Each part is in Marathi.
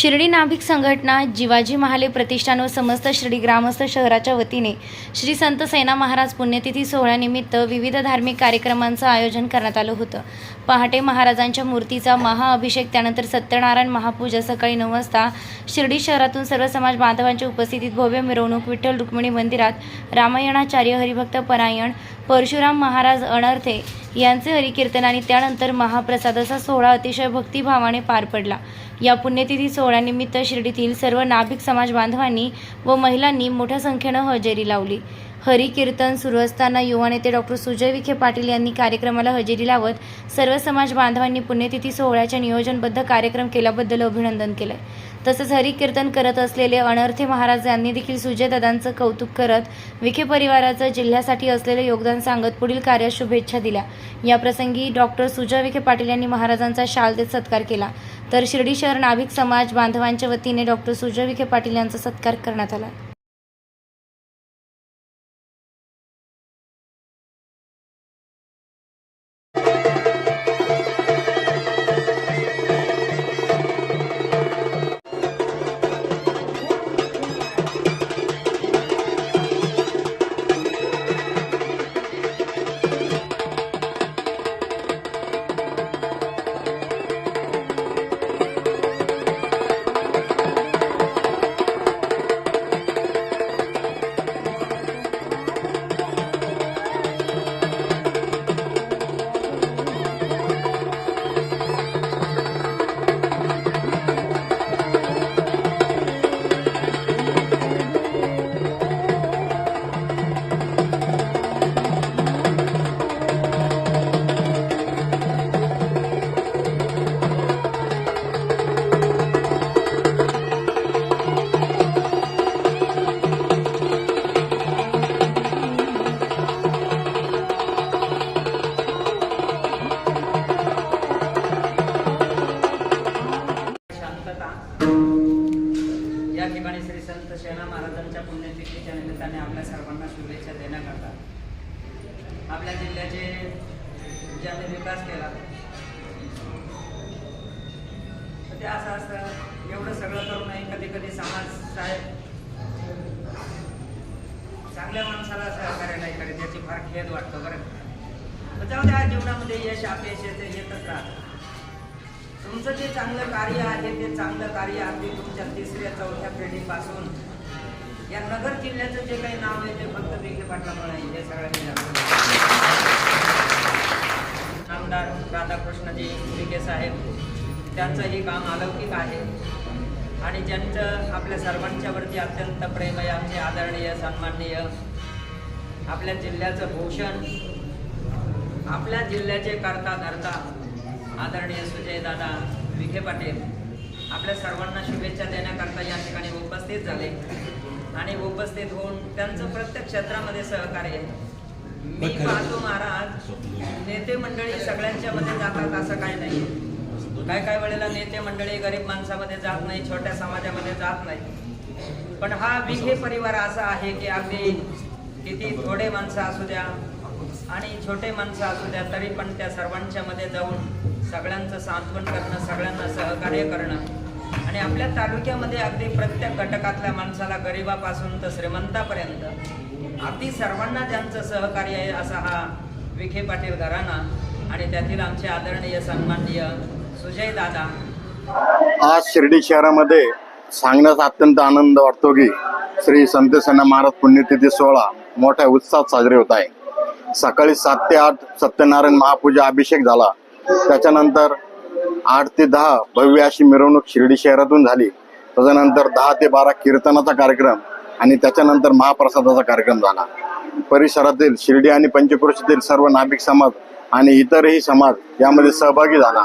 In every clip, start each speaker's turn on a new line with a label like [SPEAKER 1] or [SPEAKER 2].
[SPEAKER 1] शिर्डी नाभिक संघटना जिवाजी महाले प्रतिष्ठान व समस्त शिर्डी ग्रामस्थ शहराच्या वतीने श्री संत सेना महाराज पुण्यतिथी सोहळ्यानिमित्त विविध धार्मिक कार्यक्रमांचं आयोजन करण्यात आलं होतं. पहाटे महाराजांच्या मूर्तीचा महाअभिषेक त्यानंतर सत्यनारायण महापूजा सकाळी नऊ वाजता शिर्डी शहरातून सर्व समाज बांधवांच्या उपस्थितीत भव्य मिरवणूक विठ्ठल रुक्मिणी मंदिरात रामायणाचार्य हरिभक्त परायण परशुराम महाराज अनर्थे यांचे हरिकीर्तन आणि त्यानंतर महाप्रसादाचा सोहळा अतिशय भक्तिभावाने पार पडला. या पुण्यतिथी सोहळ्यानिमित्त शिर्डीतील सर्व नाभिक समाज बांधवांनी व महिलांनी मोठ्या संख्येनं हजेरी लावली. हरी कीर्तन सुरू असताना युवा नेते डॉक्टर सुजय विखे पाटील यांनी कार्यक्रमाला हजेरी लावत सर्व समाज बांधवांनी पुण्यतिथी सोहळ्याच्या नियोजनबद्ध कार्यक्रम केल्याबद्दल अभिनंदन केलंय. तसंच हरी कीर्तन करत असलेले अनर्थे महाराज यांनी देखील सुजयदादांचं कौतुक करत विखे परिवाराचं जिल्ह्यासाठी असलेलं योगदान सांगत पुढील कार्य शुभेच्छा दिल्या. याप्रसंगी डॉक्टर सुजय विखे पाटील यांनी महाराजांचा शाल देत सत्कार केला. तर शिर्डी शहर नाभिक समाज बांधवांच्या वतीने डॉक्टर सुजय विखे पाटील यांचा सत्कार करण्यात आला.
[SPEAKER 2] आपल्या जिल्ह्याचे ज्याने विकास केला. तर ते असं असतं एवढं सगळं करूनही कधी कधी समाज साहेब चांगल्या माणसाला सहकार्य नाही करीत त्याची फार खेद वाटतो बरं तर जाऊ द्या जीवनामध्ये यश अपयश येते येतच राहतं. तुमचं जे चांगलं कार्य आहे ते चांगलं कार्य अगदी तुमच्या तिसऱ्या चौथ्या पिढीपासून या नगर जिल्ह्याचं जे काही नाव आहे ते फक्त विखे पाटलामुळे आहे, हे सगळ्यांनी आमदार राधाकृष्णजी विखे साहेब त्यांचंही काम अलौकिक आहे. आणि ज्यांचं आपल्या सर्वांच्यावरती अत्यंत प्रेम आहे आमचे आदरणीय सन्माननीय आपल्या जिल्ह्याचं भूषण आपल्या जिल्ह्याचे करता धरता आदरणीय सुजयदादा विखे पाटील आपल्या सर्वांना शुभेच्छा देण्याकरता या ठिकाणी उपस्थित झाले. आणि उपस्थित होऊन त्यांचं प्रत्येक क्षेत्रामध्ये सहकार्य आहे. मी पाहतो महाराज नेते मंडळी सगळ्यांच्या मध्ये जातात असं काही नाही. काय काय वेळेला नेते मंडळी गरीब माणसामध्ये जात नाही छोट्या समाजामध्ये जात नाही. पण हा विखे परिवार असा आहे की अगदी किती थोडे माणसं असू द्या आणि छोटे माणसं असू द्या तरी पण त्या सर्वांच्या मध्ये जाऊन सगळ्यांचं सांत्वन करणं सगळ्यांना सहकार्य करणं आणि आपल्या तालुक्यामध्ये अगदी प्रत्येक घटकातल्या माणसाला गरिबापासून तर श्रीमंतापर्यंत अगदी सर्वांना ज्यांचं सहकार्य आहे असा हा विखे पाटील घराणा आणि त्यातील आमचे आदरणीय सन्माननीय सुजय दादा.
[SPEAKER 3] आज शिर्डी शहरामध्ये सांगण्याचा अत्यंत आनंद वाटतो की श्री संत सेना महाराज पुण्यतिथी सोहळा मोठ्या उत्साहात साजरे होत आहे. सकाळी सात ते आठ सत्यनारायण महापूजा अभिषेक झाला. त्याच्यानंतर आठ ते दहा भव्य अशी मिरवणूक शिर्डी शहरातून झाली. त्याच्यानंतर दहा ते बारा कीर्तनाचा कार्यक्रम आणि त्याच्यानंतर महाप्रसादाचा कार्यक्रम झाला. परिसरातील शिर्डी आणि पंचक्रोशीतील सर्व नाभिक समाज आणि इतरही समाज यामध्ये सहभागी झाला.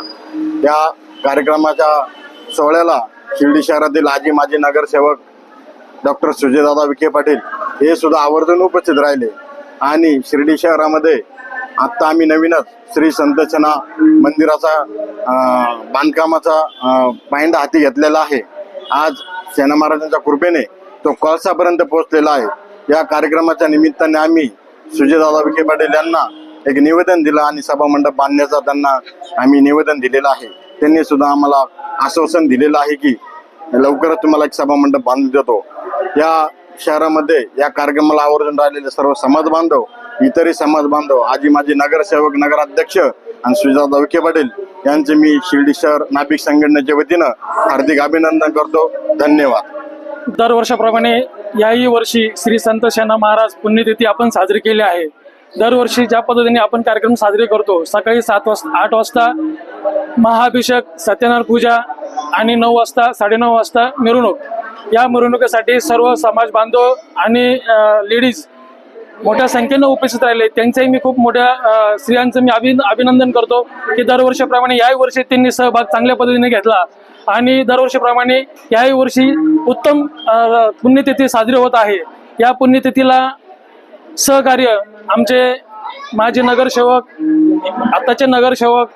[SPEAKER 3] या कार्यक्रमाच्या सोहळ्याला शिर्डी शहरातील आजी माजी नगरसेवक डॉक्टर सुजयदादा विखे पाटील हे सुद्धा आवर्जून उपस्थित राहिले. आणि शिर्डी शहरामध्ये आत्ता आम्ही नवीनच श्री संतचना मंदिराचा बांधकामाचा पायंडा हाती घेतलेला आहे. आज सेना महाराजांच्या कृपेने तो कळसापर्यंत पोहोचलेला आहे. या कार्यक्रमाच्या निमित्ताने आम्ही सुजयदादा विखे पाटील यांना एक निवेदन दिलं आणि सभा मंडप बांधण्याचा त्यांना आम्ही निवेदन दिलेलं आहे. त्यांनी सुद्धा आम्हाला आश्वासन दिलेलं आहे की लवकरच तुम्हाला एक सभा मंडप बांधून देतो. या शहरामध्ये या कार्यक्रमाला आवर्जून राहिलेले सर्व समाज बांधव इतरही समाज बांधव आजी माजी नगरसेवक नगराध्यक्ष आणि सुजाता विखे पाटील यांचे मी शिर्डी शहर नाभिक संघटनेच्या वतीनं हार्दिक अभिनंदन करतो. धन्यवाद.
[SPEAKER 4] दरवर्षाप्रमाणे याही वर्षी श्री संत सेना महाराज पुण्यतिथी आपण साजरी केली आहे. दरवर्षी ज्या पद्धतीने आपण कार्यक्रम साजरे करतो सकाळी सात वाजता आठ वाजता महाअभिषेक सत्यनारायण पूजा आणि नऊ वाजता साडेनऊ वाजता मिरवणूक. या मिरवणुकीसाठी सर्व समाज बांधव आणि लेडीज मोठ्या संख्येनं उपस्थित राहिले. त्यांचंही मी खूप मोठ्या स्त्रियांचं मी अभि अभिनंदन करतो की दरवर्षीप्रमाणे याही वर्षी त्यांनी सहभाग चांगल्या पद्धतीने घेतला. आणि दरवर्षीप्रमाणे याही वर्षी उत्तम पुण्यतिथी साजरी होत आहे. या पुण्यतिथीला सहकार्य आमचे माजी नगरसेवक आत्ताचे नगरसेवक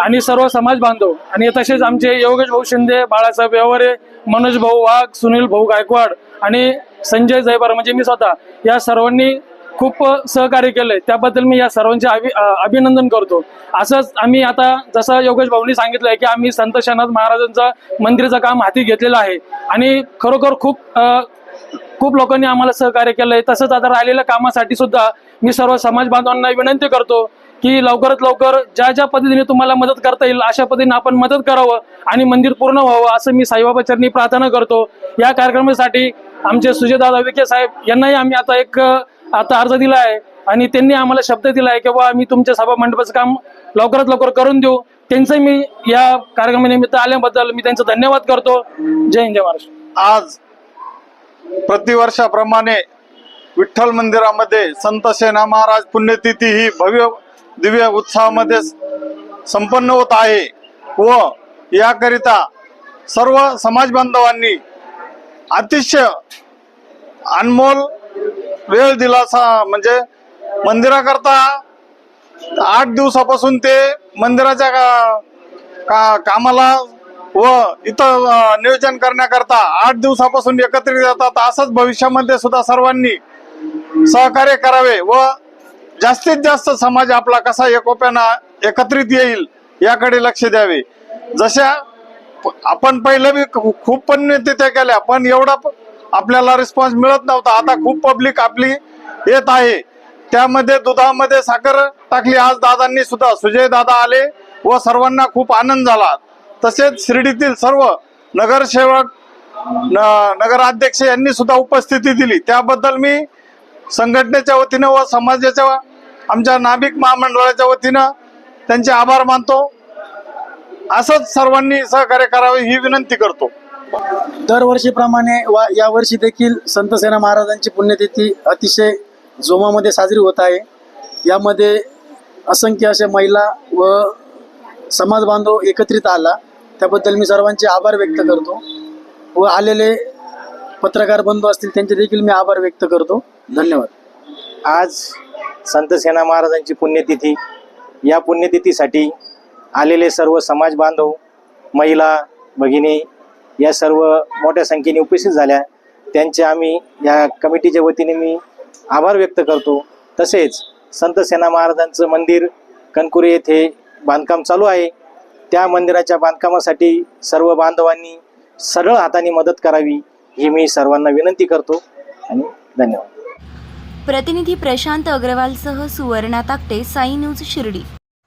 [SPEAKER 4] आणि सर्व समाज बांधव आणि तसेच आमचे योगेश भाऊ शिंदे बाळासाहेब व्यवहारे मनोज भाऊ वाघ सुनील भाऊ गायकवाड आणि संजय जयबार म्हणजे मी स्वतः या सर्वांनी खूप सहकार्य केलंय. त्याबद्दल मी या सर्वांचे अभि अभिनंदन करतो. असंच आम्ही आता जसं योगेश भाऊनी सांगितलंय की आम्ही संत शनाथ महाराजांचं मंदिराचं काम हाती घेतलेलं आहे. आणि खरोखर खूप खूप लोकांनी आम्हाला सहकार्य केलंय. तसंच आता राहिलेल्या कामासाठी सुद्धा मी सर्व समाज बांधवांना विनंती करतो की लवकरात लवकर ज्या ज्या पद्धतीने तुम्हाला मदत करता येईल अशा पद्धतीने आपण मदत करावं आणि मंदिर पूर्ण व्हावं असं मी साईबाबा चरणी प्रार्थना करतो. या कार्यक्रमासाठी आमचे सुजयदादा विखे साहेब यांनाही आम्ही आता एक आता अर्ज दिला आहे आणि त्यांनी आम्हाला शब्द दिला आहे की बा मी तुमच्या सभा मंडपाचं काम लवकरात लवकर करून देऊ. त्यांचं मी या कार्यक्रमानिमित्त आल्याबद्दल मी त्यांचा धन्यवाद करतो. जय हिंद जय महाराष्ट्र.
[SPEAKER 5] आज प्रतिवर्षाप्रमाणे विठ्ठल मंदिरामध्ये संत सेना महाराज पुण्यतिथी ही भव्य दिव्य उत्साहामध्ये संपन्न होत आहे व याकरिता सर्व समाज बांधवांनी अतिशय अनमोल वेळ दिला सा- म्हणजे मंदिराकरता आठ दिवसापासून ते मंदिराच्या का- का कामाला व इथं नियोजन करण्याकरता आठ दिवसापासून एकत्रित येतात असंच भविष्यामध्ये सुद्धा सर्वांनी सहकार्य करावे व जास्तीत जास्त समाज आपला कसा एकोप्यानं एकत्रित येईल याकडे लक्ष द्यावे. जशा प- आपण पहिलं बी खूप पण तिथे केल्या पण एवढा आपल्याला रिस्पॉन्स मिळत नव्हता. आता खूप पब्लिक आपली येत आहे. त्यामध्ये दुधामध्ये साखर टाकली. आज दादांनी सुद्धा. सुजय दादा आले व सर्वांना खूप आनंद झाला. तसेच शिर्डीतील सर्व नगरसेवक न- नगराध्यक्ष यांनी सुद्धा उपस्थिती दिली. त्याबद्दल मी संघटनेच्या वतीनं व समाजाच्या आमच्या नाभिक महामंडळाच्या वतीनं त्यांचे आभार मानतो. असंच सर्वांनी सहकार्य करावे ही विनंती करतो.
[SPEAKER 6] दरवर्षीप्रमाणे वा यावर्षी देखील संत सेना महाराजांची पुण्यतिथी अतिशय जोमामध्ये साजरी होत आहे. यामध्ये असंख्य अशा महिला व समाज बांधव एकत्रित आला. त्याबद्दल मी सर्वांचे आभार व्यक्त करतो. व आलेले पत्रकार बंधू असतील त्यांचे देखील मी आभार व्यक्त करतो. धन्यवाद.
[SPEAKER 7] आज संत सेना महाराजांची पुण्यतिथी या पुण्यतिथीसाठी आलेले सर्व समाज बांधव महिला भगिनी या सर्व मोठ्या संख्येने उपस्थित झाल्या. त्यांचे आम्ही या कमिटीच्या वतीने मी आभार व्यक्त करतो. तसेच संत सेना महाराजांचं मंदिर कणकुरे येथे बांधकाम चालू आहे. त्या मंदिराच्या बांधकामासाठी सर्व बांधवांनी सरळ हाताने मदत करावी ही मी सर्वांना विनंती करतो आणि धन्यवाद.
[SPEAKER 1] प्रतिनिधी प्रशांत अग्रवालसह सुवर्णा ताकटे साई न्यूज शिर्डी.